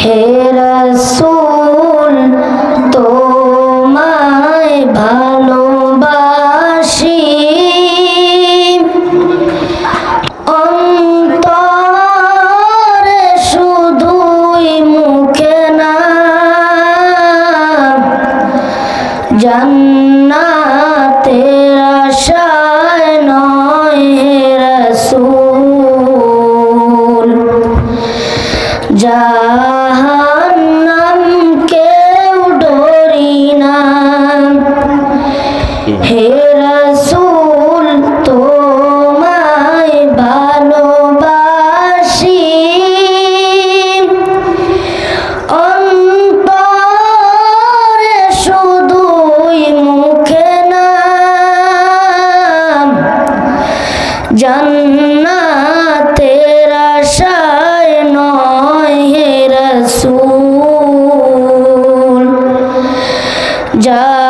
হে রসুল তোমায় ভালোবাসি। না জান্নাতের জান্নাতের আশায় নয় হে রসুল। যা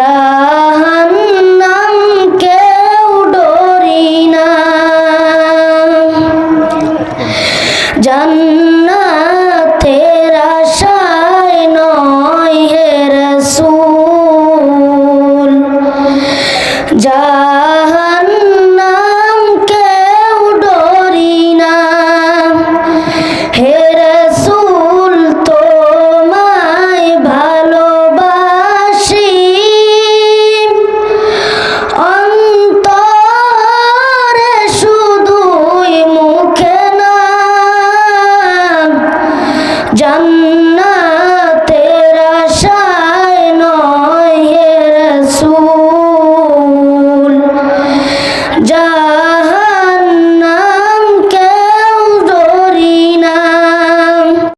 যা